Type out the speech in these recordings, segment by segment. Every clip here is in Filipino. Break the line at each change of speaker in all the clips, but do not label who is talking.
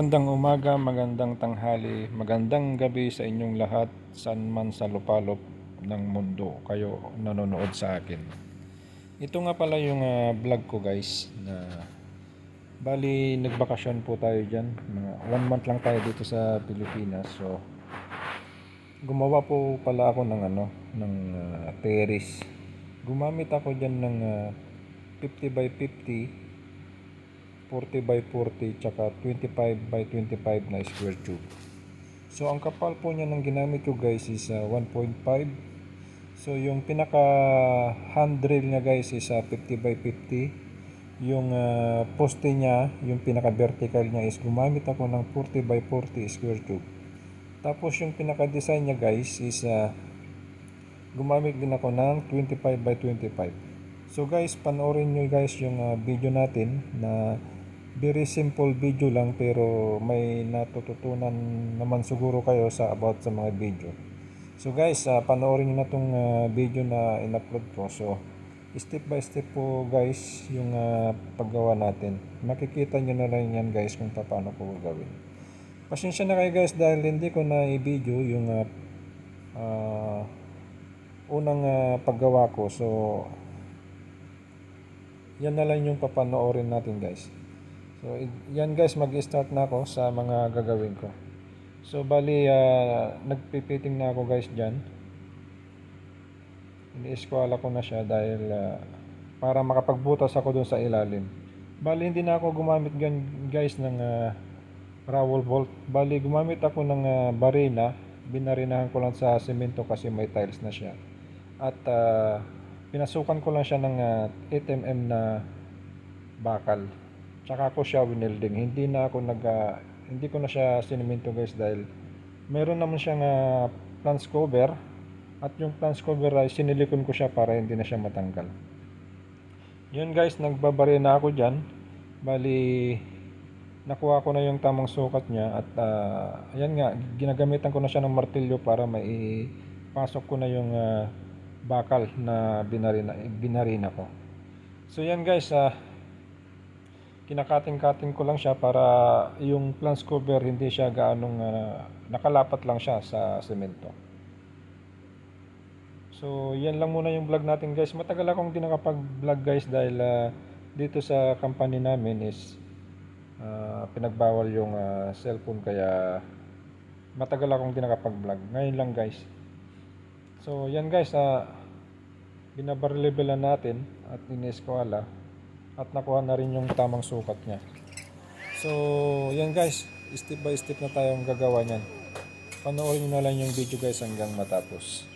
Magandang umaga, magandang tanghali, magandang gabi sa inyong lahat saan man sa lupalop ng mundo kayo nanonood sa akin. Ito nga pala yung ah, vlog ko guys na bali nagbakasyon po tayo dyan. Mga one month lang tayo dito sa Pilipinas. So gumawa po pala ako ng ano ng ah, terrace. Gumamit ako dyan ng ah, 50 by 50 40 by 40 tsaka 25 by 25 na square tube. So ang kapal po niya ng ginamit ko guys is uh, 1.5. So yung pinaka handrail niya guys is uh, 50 by 50. Yung uh, poste niya, yung pinaka vertical niya is gumamit ako ng 40 by 40 square tube. Tapos yung pinaka design niya guys is uh, gumamit din ako ng 25 by 25. So guys, panoorin nyo guys yung uh, video natin na very simple video lang pero may natututunan naman siguro kayo sa about sa mga video. So guys, uh, panoorin nyo na tong uh, video na in-upload ko. So step by step po guys yung uh, paggawa natin. Makikita nyo na lang yan guys kung paano ko gagawin. Pasensya na kayo guys dahil hindi ko na i-video yung uh, uh, unang uh, paggawa ko. So yan na lang yung papanoorin natin guys. So yan guys mag-start na ako sa mga gagawin ko. So bali uh, nagpipiting na ako guys diyan. Ini-eskwala ko na siya dahil ah, para makapagbutas ako dun sa ilalim. Bali hindi na ako gumamit guys ng uh, Rowell Bolt. Bali gumamit ako ng ah, barina. Binarinahan ko lang sa semento kasi may tiles na siya. At ah, pinasukan ko lang siya ng ah, 8mm na bakal. Tsaka ko siya winelding. Hindi na ako nag ah, hindi ko na siya sinemento guys dahil meron naman siyang uh, plans cover at yung plans cover ay sinilikon ko siya para hindi na siya matanggal. Yun guys, nagbabari na ako dyan. Bali, nakuha ko na yung tamang sukat niya at ah, ayan nga, ginagamitan ko na siya ng martilyo para maipasok ko na yung ah, bakal na binarina, binarina ko. So yan guys, ah, kinakating-kating ko lang siya para yung plans cover hindi siya gaanong ah, nakalapat lang siya sa semento. So, yan lang muna yung vlog natin guys. Matagal akong di nakapag-vlog guys dahil ah, dito sa company namin is ah, pinagbawal yung ah, cellphone kaya matagal akong di nakapag-vlog. Ngayon lang guys. So, yan guys, ah binabarlevelan natin at ineskwala at nakuha na rin yung tamang sukat niya. So, yan guys, step by step na tayong gagawa niyan. Panoorin nyo na lang yung video guys hanggang matapos.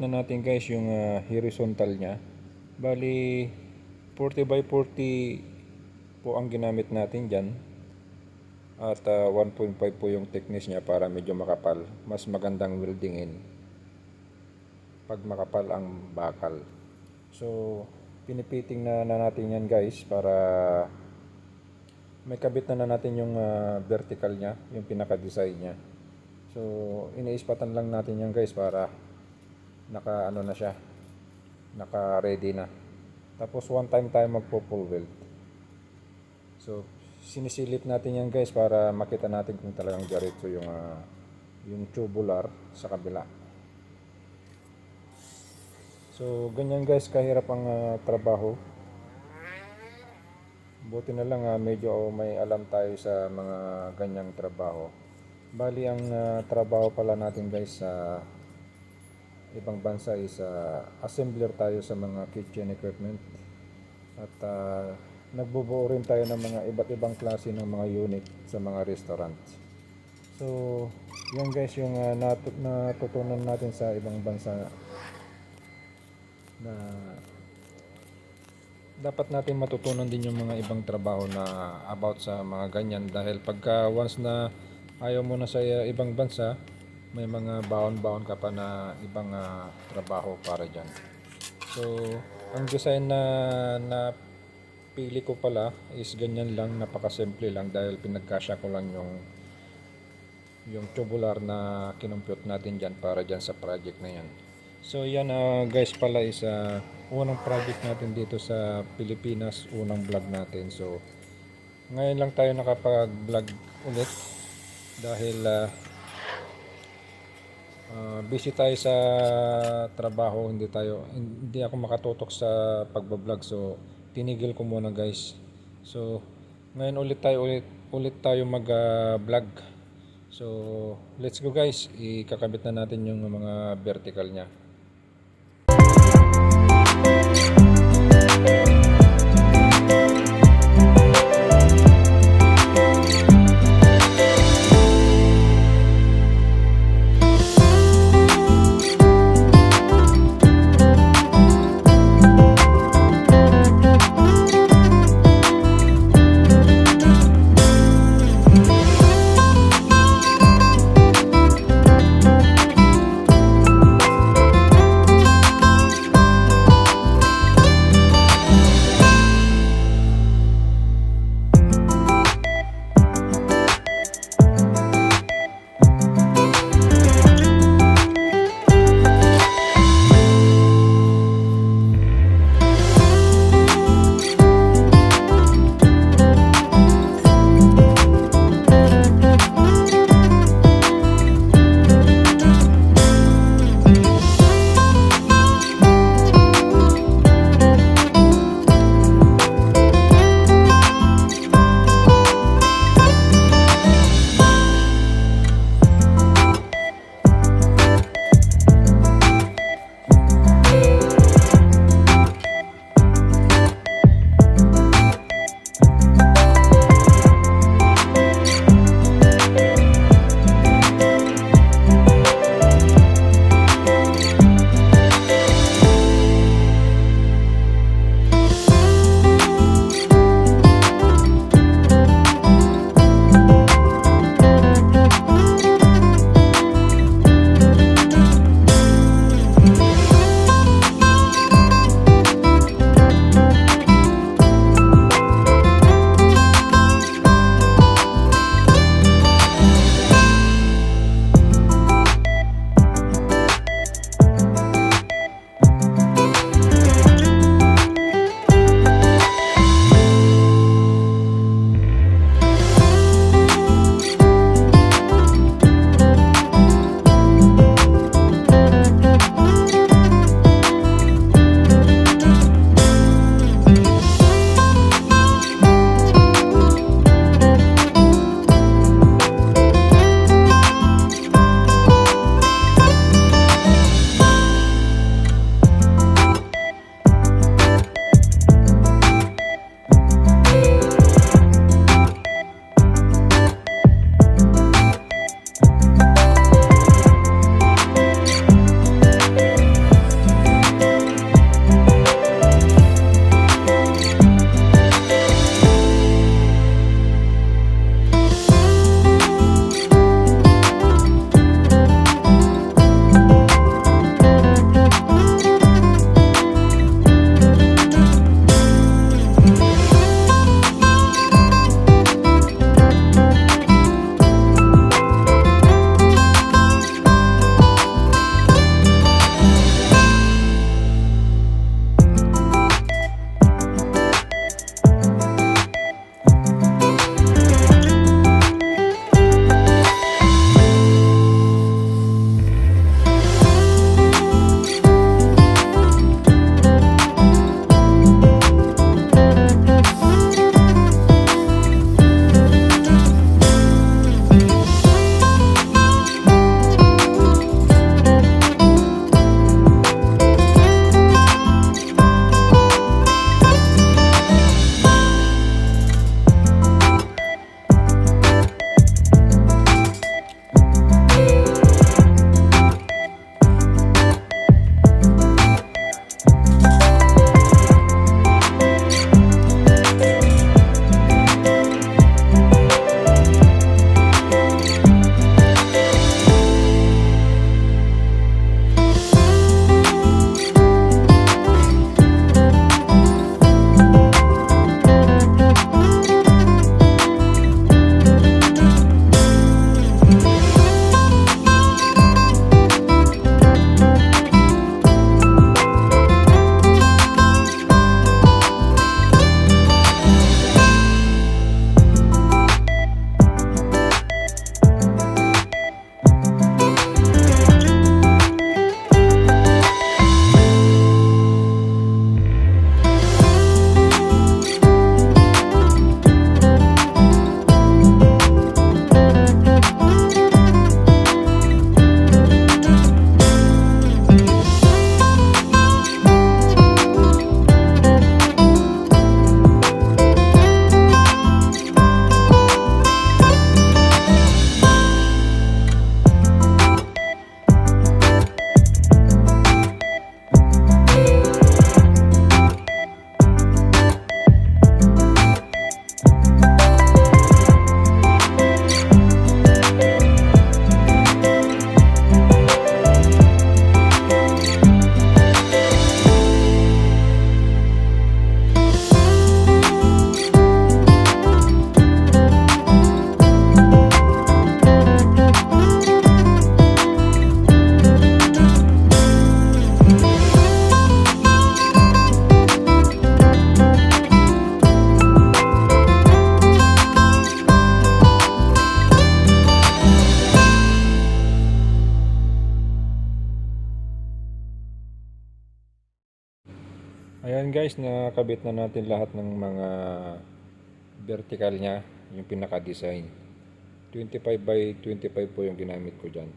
Na natin guys yung ah, horizontal niya. Bali, 40 by 40 po ang ginamit natin dyan. At ah, 1.5 po yung thickness niya para medyo makapal. Mas magandang weldingin pag makapal ang bakal. So, pinipiting na, na natin yan guys para may kabit na na natin yung ah, vertical niya, yung pinaka-design niya. So, iniispatan lang natin yan guys para naka ano na siya, naka ready na. Tapos one time tayo magpo full weld. So, sinisilip natin yan guys para makita natin kung talagang diretso yung ah, yung tubular sa kabila. So, ganyan guys kahirap ang ah, trabaho. Buti na lang ah, medyo oh, may alam tayo sa mga ganyang trabaho. Bali ang ah, trabaho pala natin guys sa ibang bansa is ah, assembler tayo sa mga kitchen equipment. At ah, nagbubuo rin tayo ng mga iba't ibang klase ng mga unit sa mga restaurant. So, yan guys yung ah, natu- natutunan natin sa ibang bansa na dapat natin matutunan din yung mga ibang trabaho na about sa mga ganyan dahil pagka once na ayaw mo na sa uh, ibang bansa may mga baon-baon ka pa na ibang ah, trabaho para dyan so ang design na na pili ko pala is ganyan lang napakasimple lang dahil pinagkasya ko lang yung yung tubular na kinumpute natin dyan para dyan sa project na yan So yan ah, guys pala is ah, unang project natin dito sa Pilipinas, unang vlog natin. So ngayon lang tayo nakapag-vlog ulit dahil ah, ah, busy tayo sa trabaho, hindi tayo hindi ako makatutok sa pagba-vlog. So tinigil ko muna guys. So ngayon ulit tayo ulit ulit tayo mag-vlog. so let's go guys. Ikakabit na natin yung mga vertical niya. Ayan guys, nakabit na natin lahat ng mga vertical niya, yung pinaka-design. 25 by 25 po yung ginamit ko dyan.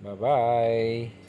Bye-bye!